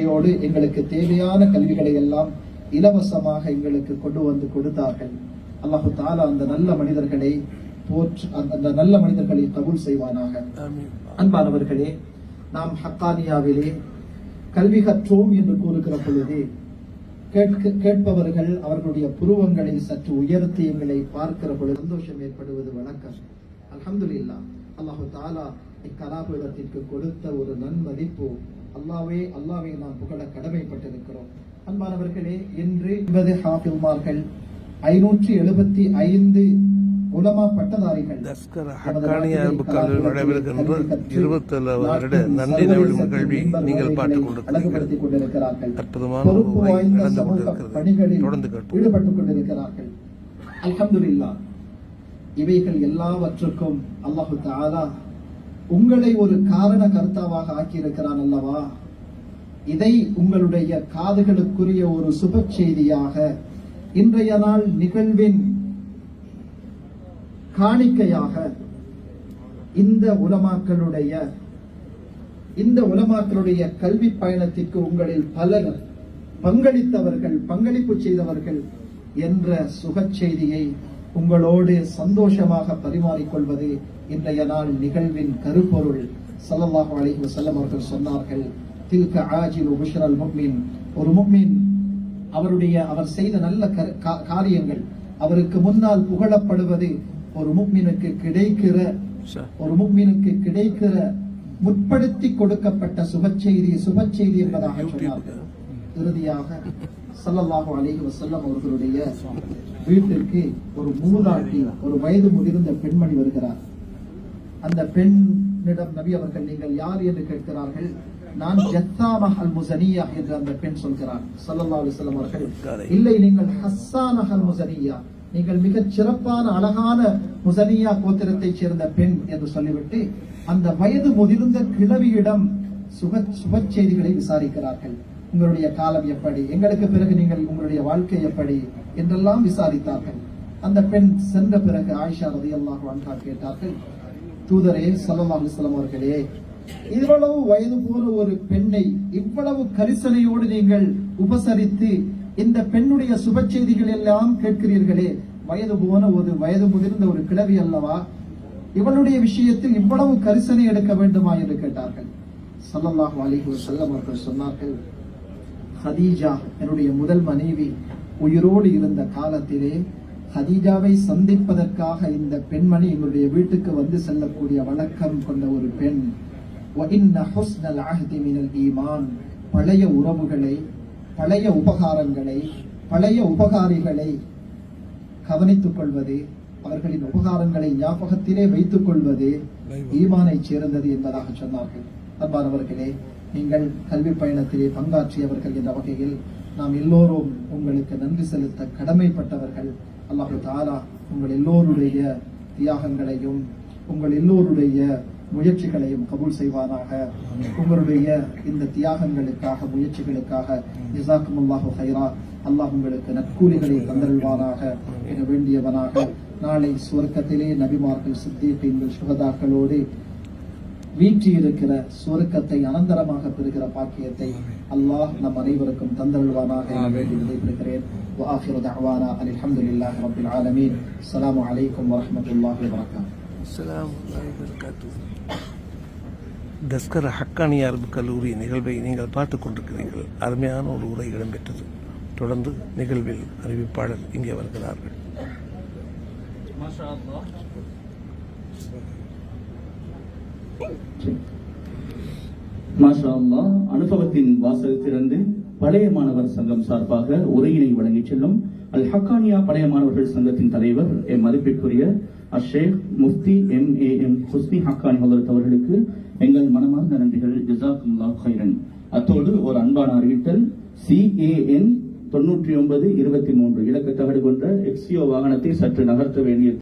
ோடு எங்களுக்கு தேவையான கல்விகளை எல்லாம் இலவசமாக எங்களுக்கு கொண்டு வந்து கொடுத்தார்கள். அல்லாஹு தாலா அந்த நல்ல மனிதர்களை போற்று அந்த- நல்ல மனிதர்களை கபூல் செய்வானாக. அன்பானவர்களே நாம் ஹக்கானியாவிலே கல்வி கற்றோம் என்று கூறுகிற பொழுது கேட்க கேட்பவர்கள் அவர்களுடைய புருவங்களை சற்று உயர்த்தி எங்களை பார்க்கிற பொழுது சந்தோஷம் ஏற்படுவது வணக்கம். அல்ஹம்துலில்லாஹ். அல்லாஹு தாலா இக்கலாபீடத்திற்கு கொடுத்த ஒரு நன்மதிப்பு. அல்லாவே அல்லாவே நாம் புகழ கடமைப்பட்டிருக்கிறோம். அன்பானவர்களே இன்று என்பது ஹாஃபில்மார்கள் ஐநூற்றி எழுபத்தி ஐந்து உலமா பட்டதாரிகள் நடைபெறுகின்ற இருபத்தேழு வருட நன்றி நவிழும் கல்வி நீங்கள் பார்த்துக் கொண்டிருக்கிறீர்கள் அற்புதமான பணிகளில் ஈடுபட்டுக் கொண்டிருக்கிறார்கள். இவைகள் எல்லாவற்றுக்கும் அல்லாஹு தஆலா உங்களை ஒரு காரண கர்த்தாவாக ஆக்கியிருக்கிறான் அல்லவா? இதை உங்களுடைய காதுகளுக்குரிய ஒரு சுப செய்தியாக இன்றைய நாள் நிகழ்வின் காணிக்கையாக இந்த உலமாக்களுடைய இந்த உலமாக்களுடைய கல்வி பயணத்திற்கு உங்களில் பலர் பங்களித்தவர்கள் பங்களிப்பு செய்தவர்கள் என்ற சுகச் செய்தியை உங்களோடு சந்தோஷமாக பரிமாறிக்கொள்வது இன்றைய நாள் நிகழ்வின் கருப்பொருள். ஸல்லல்லாஹு அலைஹி வஸல்லம் அவர்கள் சொன்னார்கள் தில்க ஆஜிலு புஷ்ரல் முஃமின் ஒரு முஃமின் அவருடைய அவர் செய்த நல்ல காரியங்கள் அவருக்கு முன்னால் புகழப்படுவது ஒரு முஃமினுக்கு கிடைக்கிற ஒரு முக்மீனுக்கு கிடைக்கிற முற்படுத்தி கொடுக்கப்பட்ட சுபச்செய்தி சுபச்செய்தி என்பதாக சொன்னார்கள் இறுதியாக ஸல்லல்லாஹு அலைஹி வஸல்லம் அவர்களுடைய வீட்டிற்கு ஒரு மூதாட்டி ஒரு வயது முதிர்ந்த பெண்மணி வருகிறார். அந்த பெண்ணிடம் நபி அவர்கள் நீங்கள் யார் என்று கேட்கிறார்கள்? நான் ஜத்தாமஹ் அல் முசனியா என்று அந்த பெண் சொல்கிறார். ஸல்லல்லாஹு அலைஹி அவர்கள் இல்லை நீங்கள் ஹஸ்ஸானஹ் அல் முசனியா நீங்கள் மிக சிறப்பான அழகான முசனியா கோத்திரத்தைச் சேர்ந்த பெண் என்று சொல்லிவிட்டு அந்த வயது முதிர்ந்த கிழவியிடம் சுக சுப செய்திகளை விசாரிக்கிறார்கள். உங்களுடைய காலம் எப்படி? எங்களுக்கு பிறகு நீங்கள் உங்களுடைய வாழ்க்கை எப்படி? என்றெல்லாம் விசாரித்தார்கள். அந்த பெண் சென்ற பிறகு ஆயிஷா ரதி அல்லாஹ் கேட்டார்கள் தூதரே ஸல்லல்லாஹு அலைஹி அவர்களே இவ்வளவு வயது போல ஒரு பெண்ணை இவ்வளவு கரிசனையோடு நீங்கள் உபசரித்து இந்த பெண்ணுடைய சுப செய்திகள் எல்லாம் கேட்கிறீர்களே வயது போன ஒரு வயது முதிர்ந்த ஒரு கிழவி அல்லவா இவளுடைய விஷயத்தில் இவ்வளவு கரிசனை எடுக்க வேண்டுமா என்று கேட்டார்கள். ஸல்லல்லாஹு அலிகூர் செல்லம் அவர்கள் சொன்னார்கள் ஹதீஜா என்னுடைய முதல் மனைவி உயிரோடு இருந்த காலத்திலே ஹதீஜாவை சந்திப்பதற்காக இந்த பெண்மணி எங்களுடைய வீட்டுக்கு வந்து செல்லக்கூடிய வழக்கம் கொண்ட ஒரு பெண். ஈமான் பழைய உறவுகளை பழைய உபகாரங்களை பழைய உபகாரிகளை கவனித்துக் கொள்வது அவர்களின் உபகாரங்களை ஞாபகத்திலே வைத்துக் கொள்வது ஈமானை சேர்ந்தது என்பதாக சொன்னார்கள். அன்பானவர்களே நீங்கள் கல்வி பயணத்திலே பங்காற்றியவர்கள் என்ற வகையில் நாம் எல்லோரும் உங்களுக்கு நன்றி செலுத்த கடமைப்பட்டவர்கள். அல்லாஹு தாலா உங்கள் எல்லோருடைய தியாகங்களையும் உங்கள் எல்லோருடைய முயற்சிகளையும் கபூல் செய்வானாக உங்களுடைய இந்த தியாகங்களுக்காக முயற்சிகளுக்காக ஜிசாக்குமுல்லாஹு ஹைரா அல்லாஹ் உங்களுக்கு நற்கூலிகளை தந்தருள்வானாக என வேண்டியவனாக நாளை சுவர்க்கத்திலே நபிமார்கள் சித்தீகங்கள் சுகதாக்களோடு வீற்றிருக்கிற சுவர்க்கத்தை அனந்தரமாக பெறுகிற பாக்கியத்தை அல்லாஹ் நம் அனைவருக்கும் தந்தருள்வானாக என வேண்டி விடைபெறுகிறேன் وآخر دعوانا أن الحمد لله رب العالمين السلام عليكم ورحمة الله وبركاته அஸ்ஸலாமு அலைக்கும் வரகாத்துஹு. தஸ்கர் ஹக்கானிய அரபு கல்லூரி நிகழ்வை நீங்கள் பார்த்துக் கொண்டிருக்கிறீர்கள் அருமையான ஒரு உரை இடம்பெற்றது தொடர்ந்து நிகழ்வில் அறிவிப்பாளர் இங்கே வருகிறார்கள் மாஷா அல்லாஹ் அனுபவத்தின் வாசல் திறந்து பழைய மாணவர் சங்கம் சார்பாக உரையினை வழங்கிச் செல்லும் அல் ஹக்கானியா பழைய மாணவர்கள் சங்கத்தின் தலைவர் எம் மதிப்பிற்குரிய Ashaikh Mufti M A M Husni Haqqani Hazrat அவர்களுக்கு எங்கள் மனமார்ந்த நன்றிகள். ஜிசாக்குல்லா ஹைரன் அத்தோடு ஒரு அன்பான அறிவித்தல். சிஏஎன் தொன்னூற்றி ஒன்பது இருபத்தி மூன்று. இலக்க தகடு கொண்ட எக்ஸியோ வாகனத்தை சற்று நகர்த்த வேண்டிய